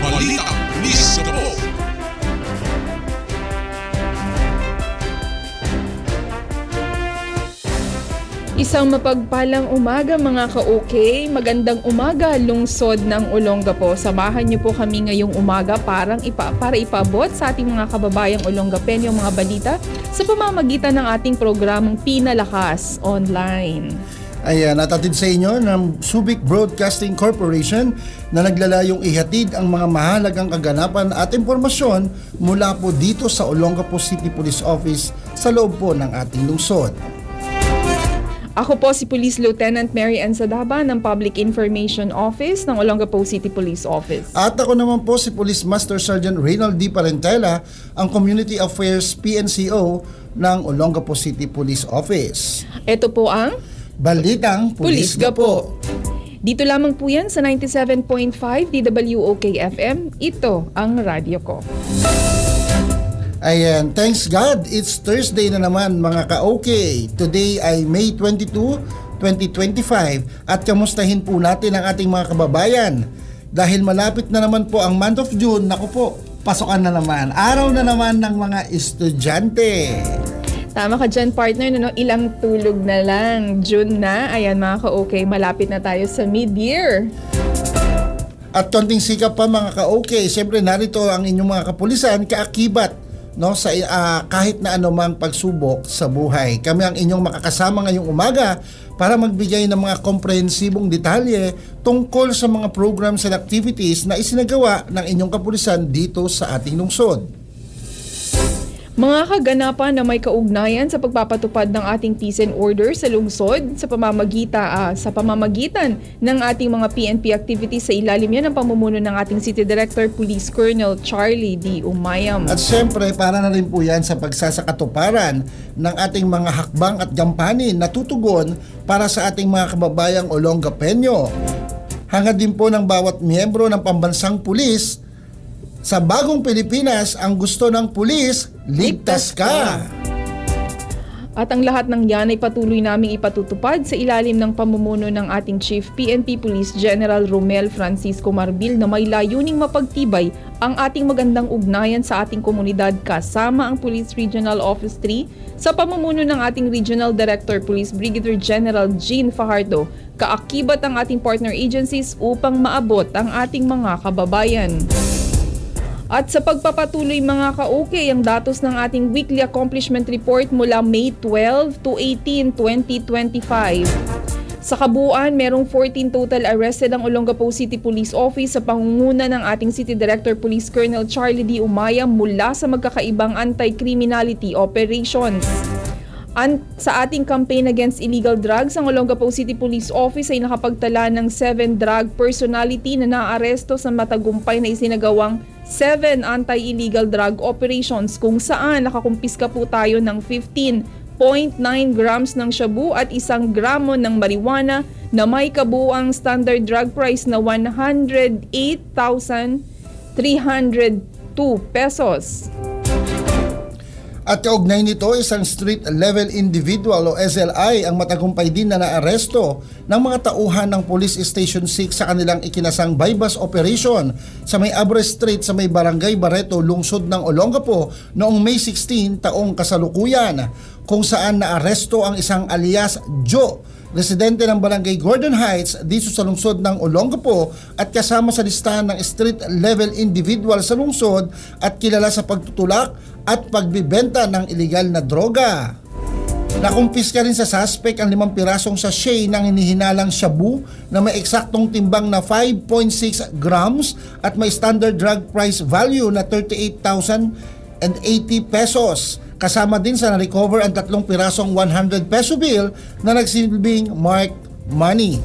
Balita Pulis Gabo. Isang mapagpalang umaga mga ka-okay. Magandang umaga lungsod ng Olongapo. Samahan niyo po kami ngayong umaga parang ipa, para ipaabot sa ating mga kababayang Olongapenyo mga balita sa pamamagitan ng ating programang Pinalakas Online. Ayan, natatid sa inyo ng Subic Broadcasting Corporation na naglalayong ihatid ang mga mahalagang kaganapan at impormasyon mula po dito sa Olongapo City Police Office sa loob po ng ating lungsod. Ako po si Police Lieutenant Mary Ann Sadaba ng Public Information Office ng Olongapo City Police Office. At ako naman po si Police Master Sergeant Reynald D. Parentela, ang Community Affairs PNCO ng Olongapo City Police Office. Ito po ang Balitang Pulis Pulis Gapo. Dito lamang po yan sa 97.5 DWOK FM. Ito ang radyo ko. Ayan, thanks God, it's Thursday na naman mga ka-okay. Today ay May 22, 2025 at kamustahin po natin ang ating mga kababayan. Dahil malapit na naman po ang month of June, naku po, pasokan na naman. Araw na naman ng mga estudyante. Tama ka dyan, partner. No? Ilang tulog na lang. June na. Ayan, mga ka-okay. Malapit na tayo sa mid-year. At konting sikap pa mga ka-okay, siyempre narito ang inyong mga kapulisan kaakibat no sa ah, kahit na anumang pagsubok sa buhay. Kami ang inyong makakasama ngayong umaga para magbigay ng mga komprehensibong detalye tungkol sa mga programs and activities na isinagawa ng inyong kapulisan dito sa ating lungsod. Mga kaganapan na may kaugnayan sa pagpapatupad ng ating peace and order sa lungsod sa pamamagita ah, sa pamamagitan ng ating mga PNP activities sa ilalim yan ng pamumuno ng ating City Director Police Colonel Charlie D. Umayam. At siyempre, para na rin po yan sa pagsasakatuparan ng ating mga hakbang at gampanin na tutugon para sa ating mga kababayang Olongapenyo. Hangad din po ng bawat miyembro ng pambansang pulis sa bagong Pilipinas ang gusto ng pulis, ligtas ka! At ang lahat ng yan ay patuloy naming ipatutupad sa ilalim ng pamumuno ng ating Chief PNP Police General Romel Francisco Marbil na may layuning mapagtibay ang ating magandang ugnayan sa ating komunidad kasama ang Police Regional Office 3 sa pamumuno ng ating Regional Director Police Brigadier General Jean Fajardo kaakibat ang ating partner agencies upang maabot ang ating mga kababayan. At sa pagpapatuloy mga ka-okay, ang datos ng ating weekly accomplishment report mula May 12 to 18, 2025. Sa kabuuan, merong 14 total arrested ang Olongapo City Police Office sa pangunguna ng ating City Director Police Colonel Charlie D. Umaya mula sa magkakaibang anti-criminality operations. An sa ating campaign against illegal drugs, ang Olongapo City Police Office ay nakapagtala ng 7 drug personality na naaresto sa matagumpay na isinagawang 7 anti-illegal drug operations kung saan nakakumpiska po tayo ng 15.9 grams ng shabu at isang gramo ng marijuana na may kabuang standard drug price na 108,302 pesos. At kaugnay nito, isang street level individual o SLI ang matagumpay din na naaresto ng mga tauhan ng Police Station 6 sa kanilang ikinasang bypass operation sa may Abre Street sa may Barangay Barreto, lungsod ng Olongapo noong May 16 taong kasalukuyan kung saan naaresto ang isang alias Joe residente ng Barangay Gordon Heights dito sa lungsod ng Olongapo at kasama sa listahan ng street level individual sa lungsod at kilala sa pagtutulak at pagbibenta ng iligal na droga. Nakumpiska rin sa suspect ang limang pirasong sachet ng hinihinalang shabu na may eksaktong timbang na 5.6 grams at may standard drug price value na 38,080 pesos. Kasama din sa na-recover ang tatlong pirasong 100 peso bill na nagsilbing marked money.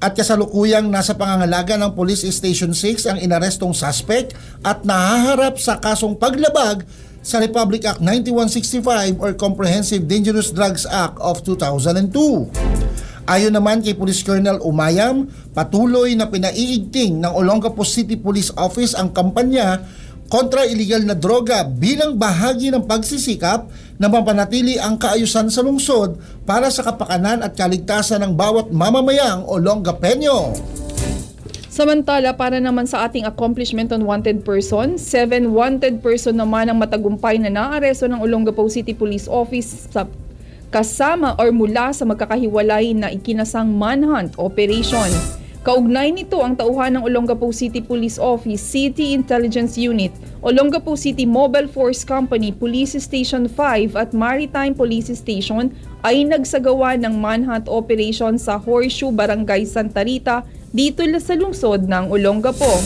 At kasalukuyang nasa pangangalaga ng Police Station 6 ang inarestong suspect at nahaharap sa kasong paglabag sa Republic Act 9165 or Comprehensive Dangerous Drugs Act of 2002. Ayon naman kay Police Colonel Umayam, patuloy na pinaiigting ng Olongapo City Police Office ang kampanya kontra illegal na droga bilang bahagi ng pagsisikap na mapanatili ang kaayusan sa lungsod para sa kapakanan at kaligtasan ng bawat mamamayang Olongapenyo. Samantala, para naman sa ating accomplishment on wanted person, seven wanted person naman ang matagumpay na naaresto ng Olongapo City Police Office sa kasama or mula sa magkakahiwalay na ikinasang manhunt operation. Kaugnay nito ang tauhan ng Olongapo City Police Office, City Intelligence Unit, Olongapo City Mobile Force Company, Police Station 5 at Maritime Police Station ay nagsagawa ng manhunt operation sa Horseshoe Barangay Santa Rita dito sa lungsod ng Olongapo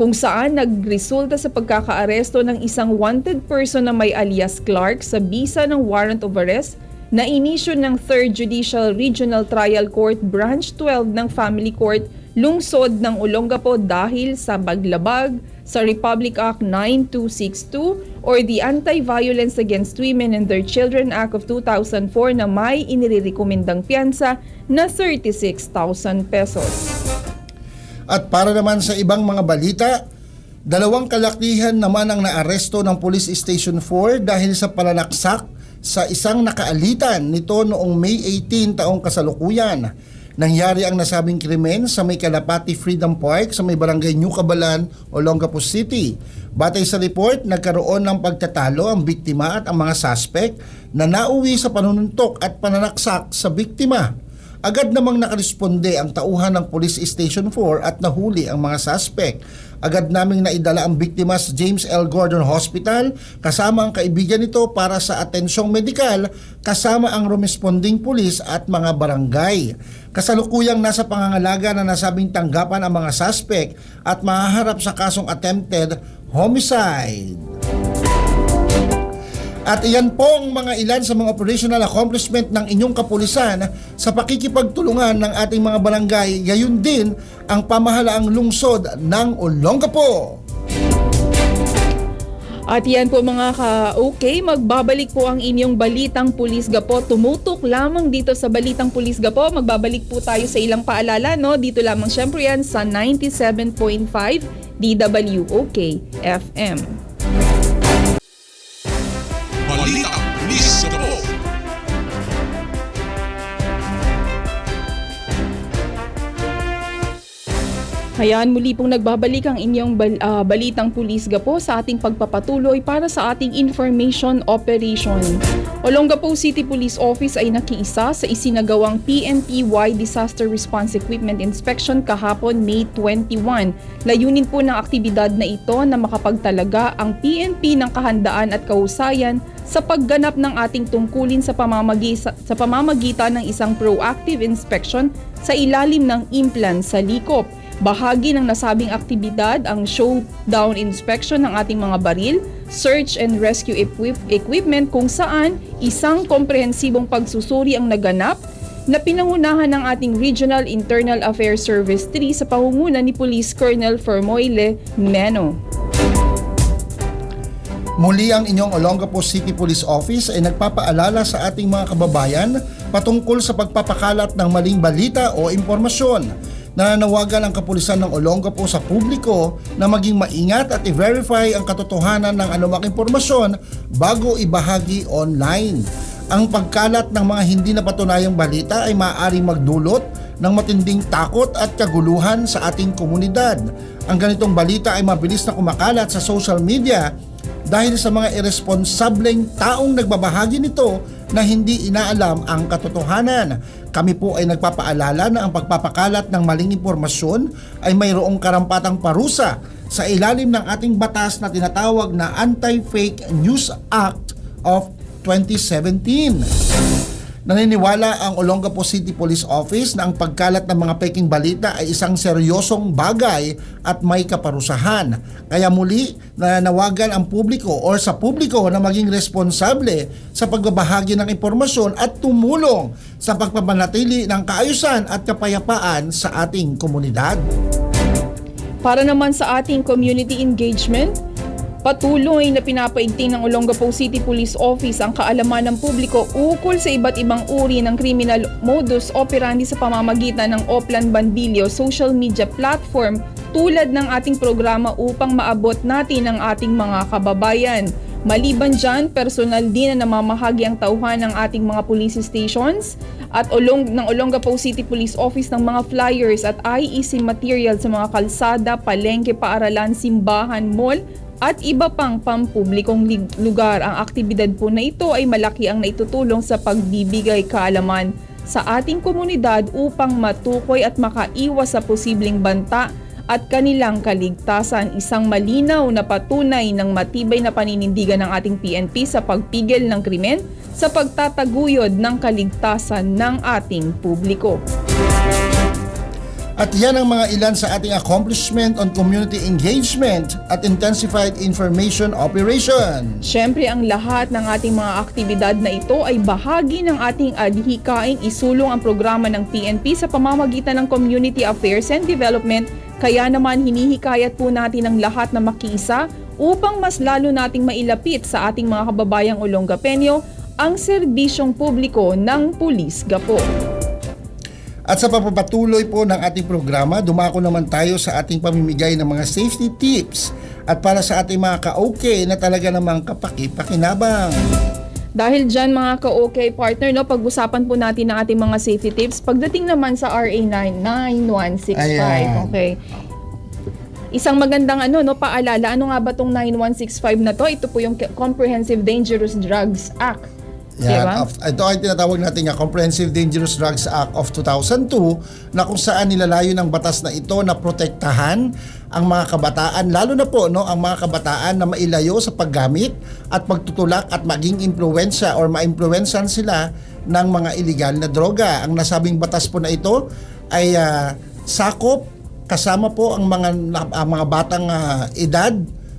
kung saan nagresulta sa pagkakaaresto ng isang wanted person na may alias Clark sa bisa ng warrant of arrest na inisyo ng 3rd Judicial Regional Trial Court Branch 12 ng Family Court lungsod ng Olongapo dahil sa paglabag sa Republic Act 9262 or the Anti-Violence Against Women and Their Children Act of 2004 na may inirekomendang piyansa na 36,000 pesos. At para naman sa ibang mga balita, dalawang kalakihan naman ang naaresto ng Police Station 4 dahil sa palanaksak sa isang nakaalitan nito noong May 18 taong kasalukuyan. Nangyari ang nasabing krimen sa may Kalapati Freedom Park sa may barangay New Cabalan, Olongapo City. Batay sa report, nagkaroon ng pagtatalo ang biktima at ang mga suspect na nauwi sa panununtok at pananaksak sa biktima. Agad namang nakaresponde ang tauhan ng Police Station 4 at nahuli ang mga suspect. Agad naming naidala ang biktima sa James L. Gordon Hospital kasama ang kaibigan nito para sa atensyong medikal kasama ang rumesponding pulis at mga barangay. Kasalukuyang nasa pangangalaga na nasabing tanggapan ang mga suspect at mahaharap sa kasong attempted homicide. At iyan po ang mga ilan sa mga operational accomplishment ng inyong kapulisan sa pakikipagtulungan ng ating mga barangay, gayon din ang pamahalaang lungsod ng Olongapo. At yan po mga ka-okay, magbabalik po ang inyong Balitang Pulis Gapo. Tumutok lamang dito sa Balitang Pulis Gapo. Magbabalik po tayo sa ilang paalala, no? Dito lamang syempre yan sa 97.5 DWOK FM. Ayan, muli pong nagbabalik ang inyong bal- ah, balitang pulis gapo sa ating pagpapatuloy para sa ating information operation. Olongapo City Police Office ay nakiisa sa isinagawang PNPY Disaster Response Equipment Inspection kahapon May 21. Layunin po ng aktibidad na ito na makapagtalaga ang PNP ng kahandaan at kahusayan sa pagganap ng ating tungkulin sa, pamamagi, sa, sa pamamagitan ng isang proactive inspection sa ilalim ng implant sa likop. Bahagi ng nasabing aktibidad ang showdown inspection ng ating mga baril, search and rescue equip- equipment kung saan isang komprehensibong pagsusuri ang naganap na pinangunahan ng ating Regional Internal Affairs Service 3 sa pangunguna ni Police Colonel Fermoyle Meno. Muli ang inyong Olongapo City Police Office ay nagpapaalala sa ating mga kababayan patungkol sa pagpapakalat ng maling balita o impormasyon. Nananawagan ang kapulisan ng Olongapo sa publiko na maging maingat at i-verify ang katotohanan ng anumang impormasyon bago ibahagi online. Ang pagkalat ng mga hindi napatunayang balita ay maaaring magdulot ng matinding takot at kaguluhan sa ating komunidad. Ang ganitong balita ay mabilis na kumakalat sa social media dahil sa mga irresponsableng taong nagbabahagi nito na hindi inaalam ang katotohanan. Kami po ay nagpapaalala na ang pagpapakalat ng maling impormasyon ay mayroong karampatang parusa sa ilalim ng ating batas na tinatawag na Anti-Fake News Act of 2017. Naniniwala ang Olongapo City Police Office na ang pagkalat ng mga peking balita ay isang seryosong bagay at may kaparusahan. Kaya muli, nananawagan ang publiko o sa publiko na maging responsable sa pagbabahagi ng impormasyon at tumulong sa pagpapanatili ng kaayusan at kapayapaan sa ating komunidad. Para naman sa ating community engagement, patuloy na pinapaigting ng Olongapo City Police Office ang kaalaman ng publiko ukol sa iba't ibang uri ng criminal modus operandi sa pamamagitan ng Oplan Bandilio social media platform tulad ng ating programa upang maabot natin ang ating mga kababayan. Maliban dyan, personal din na namamahagi ang tauhan ng ating mga police stations at Olong, ng Olongapo City Police Office ng mga flyers at IEC material sa mga kalsada, palengke, paaralan, simbahan, mall at iba pang pampublikong lugar. Ang aktibidad po na ito ay malaki ang naitutulong sa pagbibigay kaalaman sa ating komunidad upang matukoy at makaiwas sa posibleng banta at kanilang kaligtasan. Isang malinaw na patunay ng matibay na paninindigan ng ating PNP sa pagpigil ng krimen sa pagtataguyod ng kaligtasan ng ating publiko. At yan ang mga ilan sa ating accomplishment on community engagement at intensified information operation. Siyempre ang lahat ng ating mga aktibidad na ito ay bahagi ng ating adhikaing isulong ang programa ng PNP sa pamamagitan ng Community Affairs and Development kaya naman hinihikayat po natin ang lahat na makiisa upang mas lalo nating mailapit sa ating mga kababayang Olongapenyo ang serbisyong publiko ng Pulis Gapo. At sa papapatuloy po ng ating programa, dumako naman tayo sa ating pamimigay ng mga safety tips at para sa ating mga ka-okay na talaga namang kapaki-pakinabang. Dahil dyan mga ka-okay partner, no, pag-usapan po natin ang ating mga safety tips. Pagdating naman sa RA 99165, Ayan. okay. Isang magandang ano no paalala, ano nga ba tong 9165 na to? Ito po yung Comprehensive Dangerous Drugs Act. Yan. Diba? Of- ito ay tinatawag natin nga Comprehensive Dangerous Drugs Act of 2002 na kung saan nilalayo ng batas na ito na protektahan ang mga kabataan, lalo na po no, ang mga kabataan na mailayo sa paggamit at pagtutulak at maging impluensya or maimpluwensan sila ng mga illegal na droga. Ang nasabing batas po na ito ay ah, sakop kasama po ang mga ang mga batang ah, edad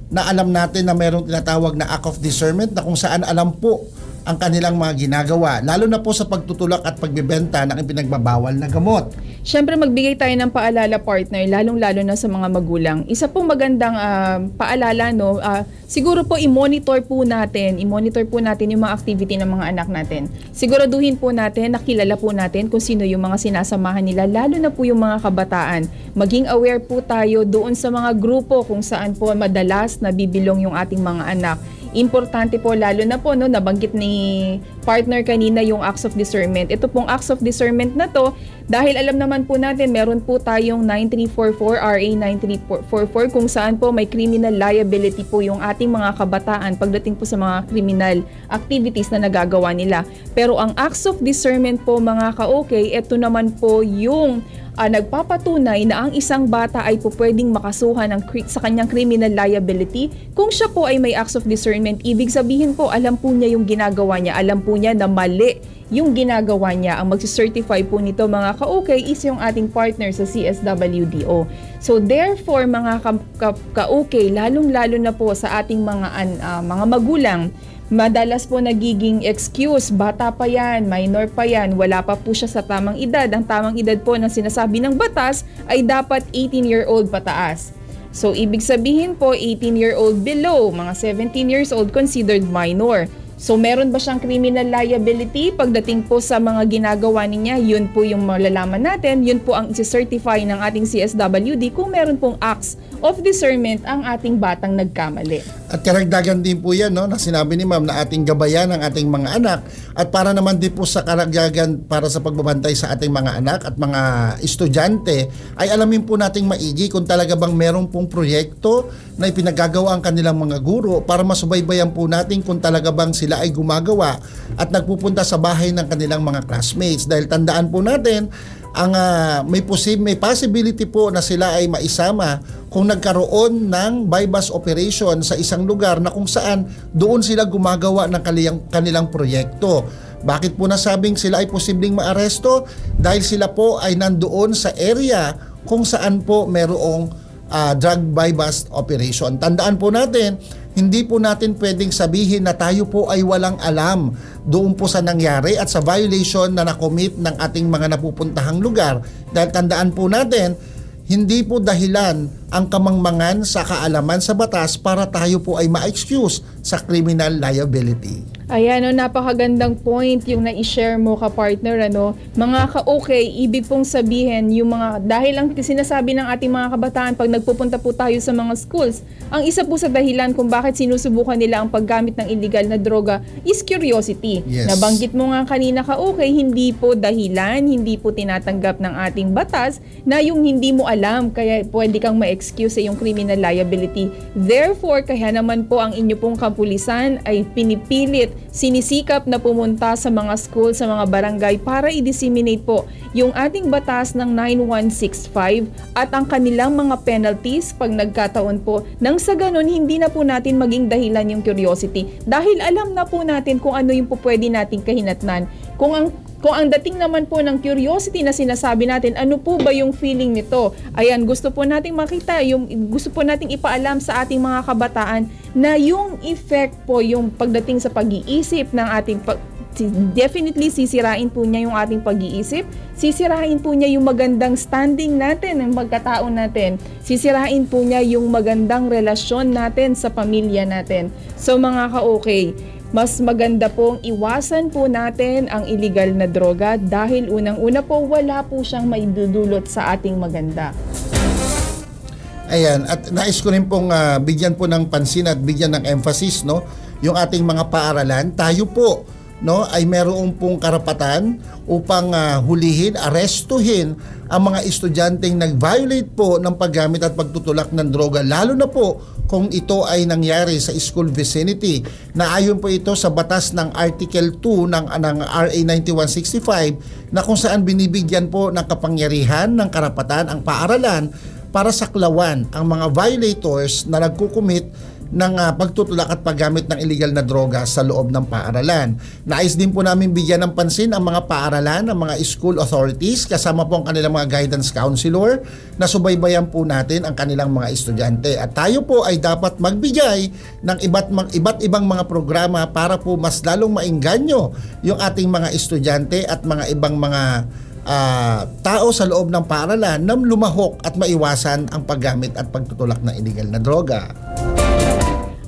na alam natin na mayroong tinatawag na act of discernment na kung saan alam po ang kanilang mga ginagawa, lalo na po sa pagtutulak at pagbebenta ng ipinagbabawal na gamot. Siyempre magbigay tayo ng paalala partner, lalong-lalo na sa mga magulang. Isa pong magandang ah, paalala no, ah, siguro po i-monitor po natin, i-monitor po natin yung mga activity ng mga anak natin. Siguraduhin po natin, nakilala po natin kung sino yung mga sinasamahan nila, lalo na po yung mga kabataan. Maging aware po tayo doon sa mga grupo kung saan po madalas nabibilong yung ating mga anak importante po lalo na po no nabanggit ni partner kanina yung acts of discernment. Ito pong acts of discernment na to dahil alam naman po natin meron po tayong 9344 RA 9344 kung saan po may criminal liability po yung ating mga kabataan pagdating po sa mga criminal activities na nagagawa nila. Pero ang acts of discernment po mga ka-okay, ito naman po yung ah, nagpapatunay na ang isang bata ay po pwedeng makasuhan ng sa kanyang criminal liability kung siya po ay may acts of discernment. Ibig sabihin po, alam po niya yung ginagawa niya, alam po niya na mali yung ginagawa niya. Ang magsicertify po nito mga ka-okay is yung ating partner sa CSWDO. So therefore mga ka- ka- ka-okay, lalong-lalo na po sa ating mga, ah, mga magulang, Madalas po nagiging excuse, bata pa yan, minor pa yan, wala pa po siya sa tamang edad. Ang tamang edad po ng sinasabi ng batas ay dapat 18-year-old pataas. So, ibig sabihin po, 18-year-old below, mga 17 years old, considered minor. So, meron ba siyang criminal liability pagdating po sa mga ginagawa niya? Yun po yung malalaman natin. Yun po ang isi-certify ng ating CSWD kung meron pong acts of discernment ang ating batang nagkamali. At karagdagan din po yan no, na sinabi ni ma'am na ating gabayan ang ating mga anak. At para naman din po sa karagdagan para sa pagbabantay sa ating mga anak at mga estudyante ay alamin po nating maigi kung talaga bang meron pong proyekto na ipinagagawa ang kanilang mga guro para masubaybayan po natin kung talaga bang sila ay gumagawa at nagpupunta sa bahay ng kanilang mga classmates. Dahil tandaan po natin ang ah, may posib may possibility po na sila ay maisama kung nagkaroon ng bypass operation sa isang lugar na kung saan doon sila gumagawa ng kanilang, kanilang proyekto. Bakit po nasabing sila ay posibleng maaresto? Dahil sila po ay nandoon sa area kung saan po merong ah, drug bypass operation. Tandaan po natin, hindi po natin pwedeng sabihin na tayo po ay walang alam doon po sa nangyari at sa violation na nakomit ng ating mga napupuntahang lugar. Dahil tandaan po natin, hindi po dahilan ang kamangmangan sa kaalaman sa batas para tayo po ay ma-excuse sa criminal liability. Ayan, no, napakagandang point yung na-share mo ka partner ano. Mga ka-okay, ibig pong sabihin yung mga dahil ang sinasabi ng ating mga kabataan pag nagpupunta po tayo sa mga schools, ang isa po sa dahilan kung bakit sinusubukan nila ang paggamit ng illegal na droga is curiosity. Yes. Nabanggit mo nga kanina ka-okay, hindi po dahilan, hindi po tinatanggap ng ating batas na yung hindi mo alam kaya pwede kang ma-excuse sa yung criminal liability. Therefore, kaya naman po ang inyo pong kapulisan ay pinipilit, sinisikap na pumunta sa mga school, sa mga barangay para i-disseminate po yung ating batas ng 9165 at ang kanilang mga penalties pag nagkataon po nang sa ganun hindi na po natin maging dahilan yung curiosity dahil alam na po natin kung ano yung po pwede nating kahinatnan. Kung ang kung ang dating naman po ng curiosity na sinasabi natin, ano po ba yung feeling nito? Ayan, gusto po nating makita, yung, gusto po nating ipaalam sa ating mga kabataan na yung effect po, yung pagdating sa pag-iisip ng ating pag, definitely sisirain po niya yung ating pag-iisip, sisirain po niya yung magandang standing natin, ng pagkatao natin, sisirain po niya yung magandang relasyon natin sa pamilya natin. So mga ka-okay, mas maganda pong iwasan po natin ang illegal na droga dahil unang-una po wala po siyang maidudulot sa ating maganda. Ayan, at nais ko rin pong ah, bigyan po ng pansin at bigyan ng emphasis no, yung ating mga paaralan. Tayo po no ay meron pong karapatan upang ah, hulihin, arestuhin ang mga estudyanteng nag-violate po ng paggamit at pagtutulak ng droga lalo na po kung ito ay nangyari sa school vicinity. Na ayon po ito sa batas ng Article 2 ng, ng RA 9165 na kung saan binibigyan po ng kapangyarihan ng karapatan ang paaralan para saklawan ang mga violators na nagkukumit ng ah, pagtutulak at paggamit ng illegal na droga sa loob ng paaralan. Nais din po namin bigyan ng pansin ang mga paaralan, ang mga school authorities, kasama po ang kanilang mga guidance counselor na subaybayan po natin ang kanilang mga estudyante. At tayo po ay dapat magbigay ng iba't, iba't ibang mga programa para po mas lalong maingganyo yung ating mga estudyante at mga ibang mga ah, tao sa loob ng paaralan na lumahok at maiwasan ang paggamit at pagtutulak ng illegal na droga.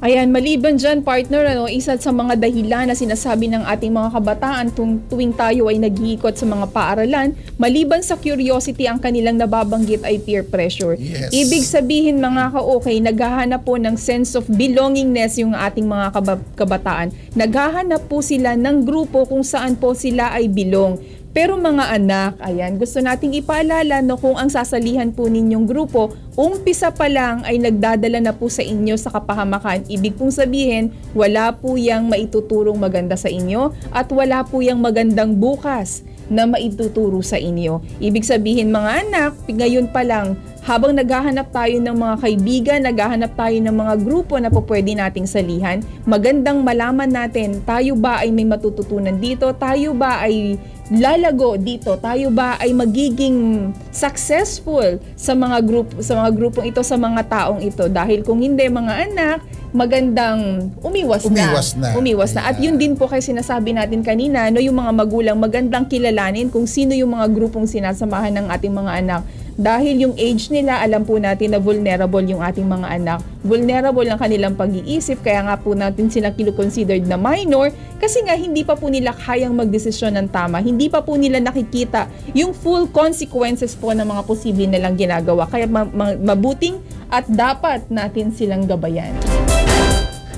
Ayan, maliban dyan partner, ano, isa sa mga dahilan na sinasabi ng ating mga kabataan tung, tuwing tayo ay nag-iikot sa mga paaralan, maliban sa curiosity ang kanilang nababanggit ay peer pressure. Yes. Ibig sabihin mga ka-okay, naghahanap po ng sense of belongingness yung ating mga kaba- kabataan. Naghahanap po sila ng grupo kung saan po sila ay belong. Pero mga anak, ayan, gusto nating ipaalala no kung ang sasalihan po ninyong grupo, umpisa pa lang ay nagdadala na po sa inyo sa kapahamakan. Ibig pong sabihin, wala po yang maituturong maganda sa inyo at wala po yang magandang bukas na maituturo sa inyo. Ibig sabihin mga anak, ngayon pa lang, habang naghahanap tayo ng mga kaibigan, naghahanap tayo ng mga grupo na po pwede nating salihan, magandang malaman natin, tayo ba ay may matututunan dito? Tayo ba ay lalago dito? Tayo ba ay magiging successful sa mga grupo sa mga grupong ito sa mga taong ito? Dahil kung hindi mga anak, magandang umiwas, Umiwas na. Umiwas na. At yun din po kay sinasabi natin kanina, no, yung mga magulang magandang kilalanin kung sino yung mga grupong sinasamahan ng ating mga anak. Dahil yung age nila, alam po natin na vulnerable yung ating mga anak. Vulnerable ang kanilang pag-iisip, kaya nga po natin sila kilo-considered na minor kasi nga hindi pa po nila kayang magdesisyon ng tama. Hindi pa po nila nakikita yung full consequences po ng mga posible nilang ginagawa. Kaya ma- ma- mabuting at dapat natin silang gabayan.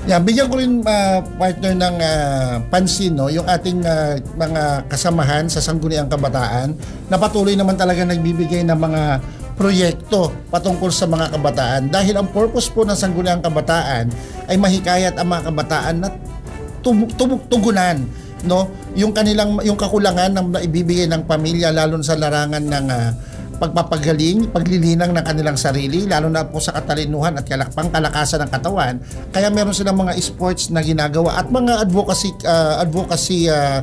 Yan, bigyan ko rin ah, partner ng ah, pansin no, yung ating ah, mga kasamahan sa Sangguniang Kabataan na patuloy naman talaga nagbibigay ng mga proyekto patungkol sa mga kabataan. Dahil ang purpose po ng Sangguniang Kabataan ay mahikayat ang mga kabataan na tum- tum- tugunan no yung kanilang yung kakulangan ng ibibigay ng pamilya lalo sa larangan ng ah, pagpapagaling, paglilinang ng kanilang sarili, lalo na po sa katalinuhan at kalakpang kalakasan ng katawan. Kaya meron silang mga sports na ginagawa at mga advocacy ah, advocacy ah,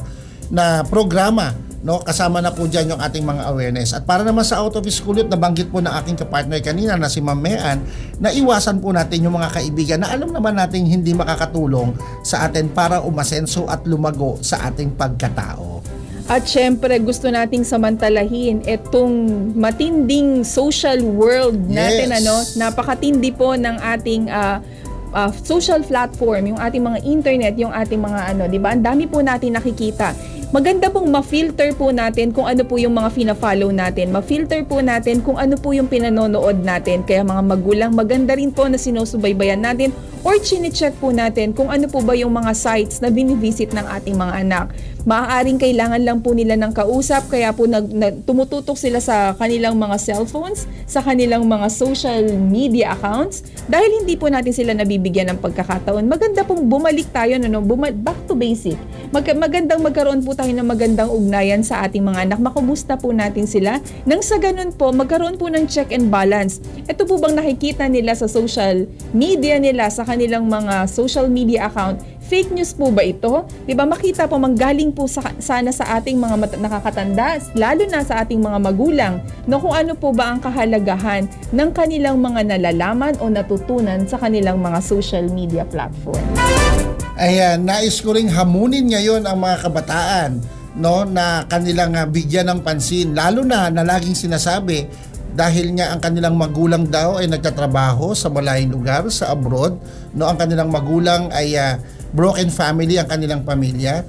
na programa no kasama na po diyan yung ating mga awareness at para naman sa out of school youth nabanggit po ng aking kapartner kanina na si Ma'am Mean na iwasan po natin yung mga kaibigan na alam naman natin hindi makakatulong sa atin para umasenso at lumago sa ating pagkatao. At syempre, gusto nating samantalahin itong matinding social world natin. Yes. ano Napakatindi po ng ating ah, ah, social platform, yung ating mga internet, yung ating mga ano, 'di ba? Ang dami po natin nakikita. Maganda pong ma-filter po natin kung ano po yung mga fina-follow natin. Ma-filter po natin kung ano po yung pinanonood natin. Kaya mga magulang, maganda rin po na sinusubaybayan natin or chine-check po natin kung ano po ba yung mga sites na binivisit ng ating mga anak. Maaaring kailangan lang po nila ng kausap kaya po nag, na- tumututok sila sa kanilang mga cellphones, sa kanilang mga social media accounts dahil hindi po natin sila nabibigyan ng pagkakataon. Maganda pong bumalik tayo no, buma- back to basic. Mag- magandang magkaroon po tayo ng magandang ugnayan sa ating mga anak. Makamusta po natin sila. Nang sa ganun po, magkaroon po ng check and balance. Ito po bang nakikita nila sa social media nila, sa kanilang mga social media account, fake news po ba ito? 'Di ba makita po manggaling po sa, sana sa ating mga nakakatanda, lalo na sa ating mga magulang, no kung ano po ba ang kahalagahan ng kanilang mga nalalaman o natutunan sa kanilang mga social media platform. Ayan, nais ko ring hamunin ngayon ang mga kabataan no na kanilang ah, bigyan ng pansin lalo na na laging sinasabi dahil nga ang kanilang magulang daw ay nagtatrabaho sa malayong lugar sa abroad no ang kanilang magulang ay ah, broken family ang kanilang pamilya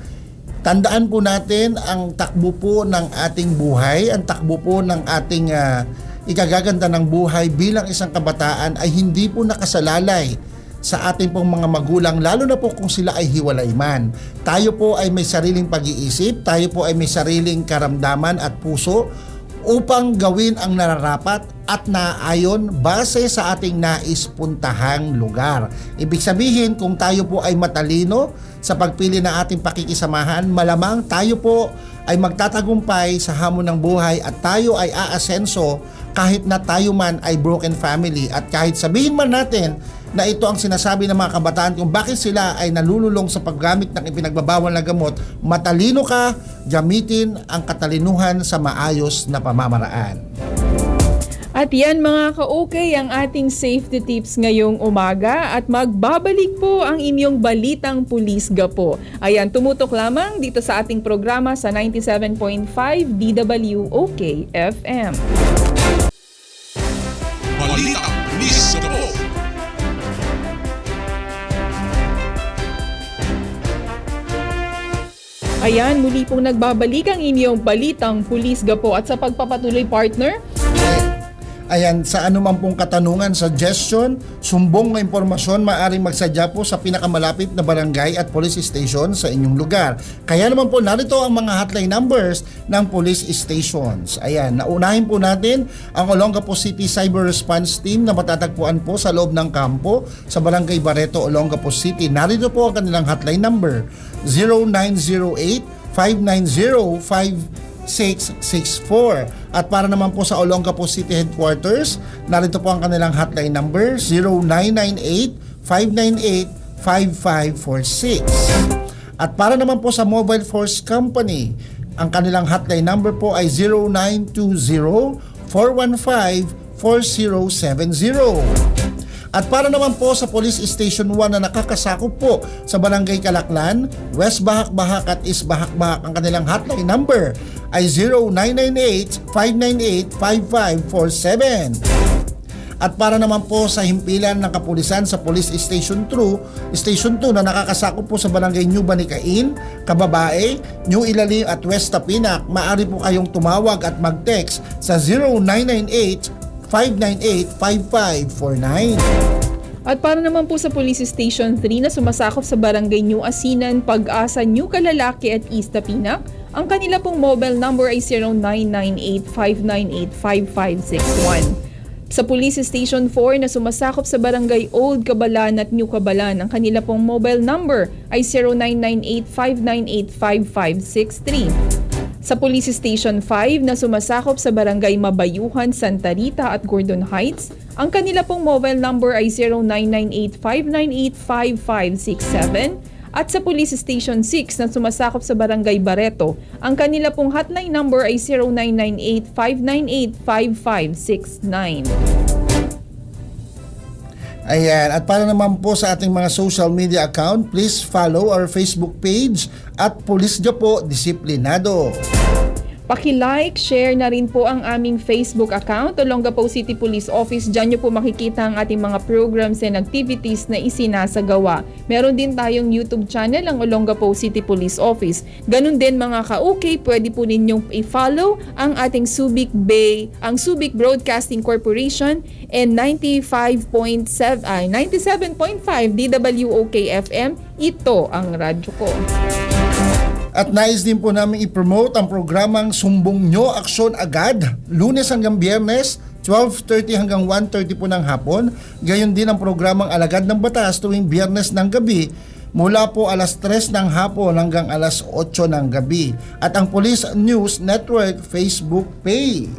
tandaan po natin ang takbo po ng ating buhay ang takbo po ng ating ah, ikagaganda ng buhay bilang isang kabataan ay hindi po nakasalalay sa ating pong mga magulang lalo na po kung sila ay hiwalay man. Tayo po ay may sariling pag-iisip, tayo po ay may sariling karamdaman at puso upang gawin ang nararapat at naayon base sa ating nais puntahang lugar. Ibig sabihin kung tayo po ay matalino sa pagpili ng ating pakikisamahan, malamang tayo po ay magtatagumpay sa hamon ng buhay at tayo ay aasenso kahit na tayo man ay broken family at kahit sabihin man natin na ito ang sinasabi ng mga kabataan kung bakit sila ay nalululong sa paggamit ng ipinagbabawal na gamot, matalino ka, gamitin ang katalinuhan sa maayos na pamamaraan. At yan mga ka-okay ang ating safety tips ngayong umaga at magbabalik po ang inyong balitang pulis gapo. Ayan, tumutok lamang dito sa ating programa sa 97.5 DWOK FM. Ayan, muli pong nagbabalik ang inyong balitang pulis gapo. At sa pagpapatuloy partner, Ayan, sa anuman pong katanungan, suggestion, sumbong na impormasyon, maaaring magsadya po sa pinakamalapit na barangay at police station sa inyong lugar. Kaya naman po, narito ang mga hotline numbers ng police stations. Ayan, naunahin po natin ang Olongapo City Cyber Response Team na matatagpuan po sa loob ng kampo sa Barangay Barreto, Olongapo City. Narito po ang kanilang hotline number 0908 590 664. At para naman po sa Olongapo City Headquarters, narito po ang kanilang hotline number 0998-598-5546. At para naman po sa Mobile Force Company, ang kanilang hotline number po ay 0920-415-4070. At para naman po sa Police Station 1 na nakakasakop po sa Barangay Kalaklan, West Bahak-Bahak at East Bahak-Bahak ang kanilang hotline number ay 0998-598-5547. At para naman po sa himpilan ng kapulisan sa Police Station 2, Station 2 na nakakasakop po sa Barangay New Banicain, Kababae, New Ilalim at West Tapinak, maaari po kayong tumawag at mag-text sa 0998 598-5549. At para naman po sa Police Station 3 na sumasakop sa Barangay New Asinan, Pag-asa, New Kalalaki at East Tapinak, ang kanila pong mobile number ay 0998-598-5561. Sa Police Station 4 na sumasakop sa Barangay Old Kabalan at New Kabalan, ang kanila pong mobile number ay 0998-598-5563. Sa Police Station 5 na sumasakop sa Barangay Mabayuhan, Santa Rita at Gordon Heights, ang kanila pong mobile number ay 0998-598-5567 at sa Police Station 6 na sumasakop sa Barangay Barreto, ang kanila pong hotline number ay 0998-598-5569. Ayan, at para naman po sa ating mga social media account, please follow our Facebook page at Pulis Japo Disiplinado. Paki-like, share na rin po ang aming Facebook account, Olongapo City Police Office. Diyan nyo po makikita ang ating mga programs and activities na isinasagawa. Meron din tayong YouTube channel, ang Olongapo City Police Office. Ganun din mga ka-okay, pwede po ninyong i-follow ang ating Subic Bay, ang Subic Broadcasting Corporation and 95.7 ay 97.5 DWOK FM. Ito ang radyo ko. At nais din po namin i-promote ang programang Sumbong Nyo Aksyon Agad, lunes hanggang biyernes, 12.30 hanggang 1.30 po ng hapon. Gayon din ang programang Alagad ng Batas tuwing biyernes ng gabi mula po alas 3 ng hapon hanggang alas 8 ng gabi. At ang Police News Network Facebook page.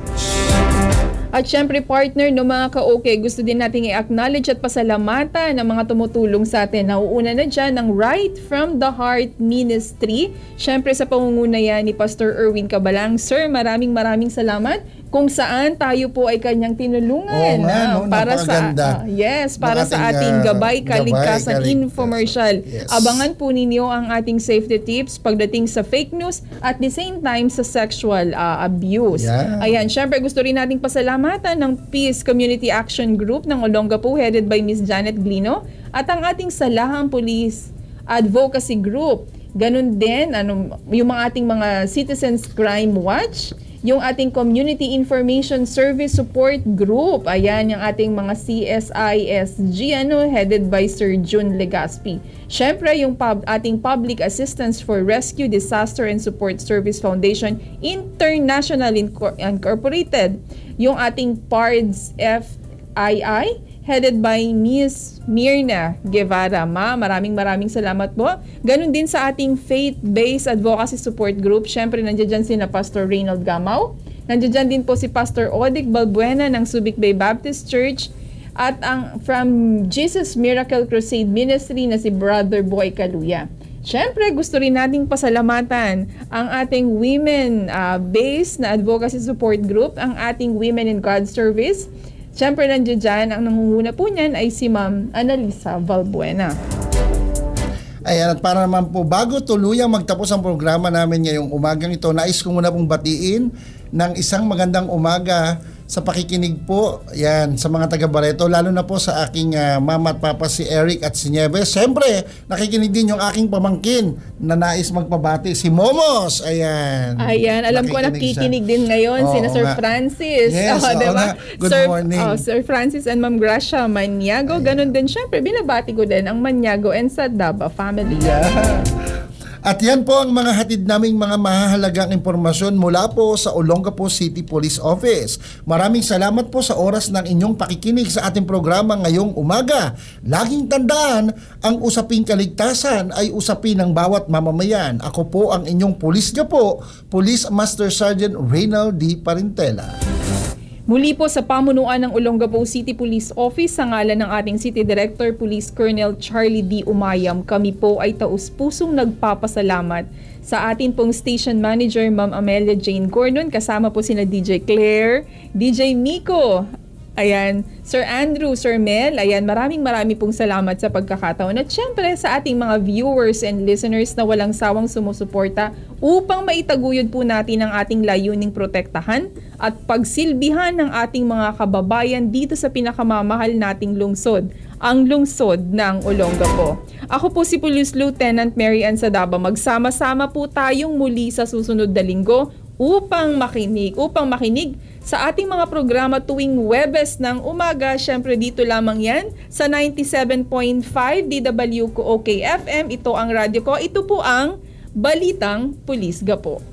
At syempre partner no mga ka-okay, gusto din nating i-acknowledge at pasalamatan ng mga tumutulong sa atin. Nauuna na dyan ng Right from the Heart Ministry. Syempre sa pangunguna yan ni Pastor Erwin Cabalang. Sir, maraming maraming salamat kung saan tayo po ay kanyang tinulungan Oo nga, ah, no? para sa ah, yes para sa ating, ating ah, gabay kaligtasan gabay, infomercial Yes. abangan po ninyo ang ating safety tips pagdating sa fake news at the same time sa sexual ah, abuse Yeah. Ayan, syempre gusto rin nating pasalamatan ng Peace Community Action Group ng Olongapo headed by Miss Janet Glino at ang ating Salahang Police Advocacy Group. Ganun din ano, yung mga ating mga Citizens Crime Watch, yung ating Community Information Service Support Group. Ayan, yung ating mga CSISG ano, headed by Sir June Legaspi. Syempre, yung pub, ating Public Assistance for Rescue, Disaster and Support Service Foundation International Incor- Incorporated. Yung ating PARDS FII headed by Miss Mirna Guevara. Ma, maraming maraming salamat po. Ganon din sa ating faith-based advocacy support group. Siyempre, nandiyan dyan sina Pastor Reynald Gamaw. Nandiyan din po si Pastor Odic Balbuena ng Subic Bay Baptist Church. At ang from Jesus Miracle Crusade Ministry na si Brother Boy Kaluya. Siyempre, gusto rin nating pasalamatan ang ating women-based na advocacy support group, ang ating Women in God Service. Siyempre, nandiyan dyan, ang nangunguna po niyan ay si Ma'am Analisa Valbuena. Ayan, at para naman po, bago tuluyang magtapos ang programa namin ngayong umagang ito, nais ko muna pong batiin ng isang magandang umaga sa pakikinig po, yan, sa mga taga Barreto, lalo na po sa aking ah, mama at papa si Eric at si Nieves. Siyempre, nakikinig din yung aking pamangkin na nais magpabati, si Momos. Ayan. Ayan, alam ko siya. nakikinig din ngayon Oo sina Sir nga. Francis. Yes, oo diba? Good Sir, morning. oh, Sir Francis and Ma'am Gracia Maniago. Ganon din, syempre, binabati ko din ang Maniago and Sadaba family. Yeah. At yan po ang mga hatid naming mga mahahalagang impormasyon mula po sa Olongapo City Police Office. Maraming salamat po sa oras ng inyong pakikinig sa ating programa ngayong umaga. Laging tandaan, ang usaping kaligtasan ay usapin ng bawat mamamayan. Ako po ang inyong pulis po, Police Master Sergeant Reynald D. Parintela. Muli po sa pamunuan ng Olongapo City Police Office sa ngalan ng ating City Director Police Colonel Charlie D. Umayam, kami po ay taus-pusong nagpapasalamat sa atin pong Station Manager Ma'am Amelia Jane Gordon kasama po sina DJ Claire, DJ Miko, Ayan, Sir Andrew, Sir Mel, ayan, maraming marami pong salamat sa pagkakataon. At syempre sa ating mga viewers and listeners na walang sawang sumusuporta upang maitaguyod po natin ang ating layuning protektahan at pagsilbihan ng ating mga kababayan dito sa pinakamamahal nating lungsod, ang lungsod ng Olongapo. Ako po si Police Lieutenant Mary Ann Sadaba. Magsama-sama po tayong muli sa susunod na linggo upang makinig, upang makinig sa ating mga programa tuwing Webes ng umaga. Syempre dito lamang yan sa 97.5 DWKOK FM. Ito ang radyo ko. Ito po ang Balitang Pulis Gapo.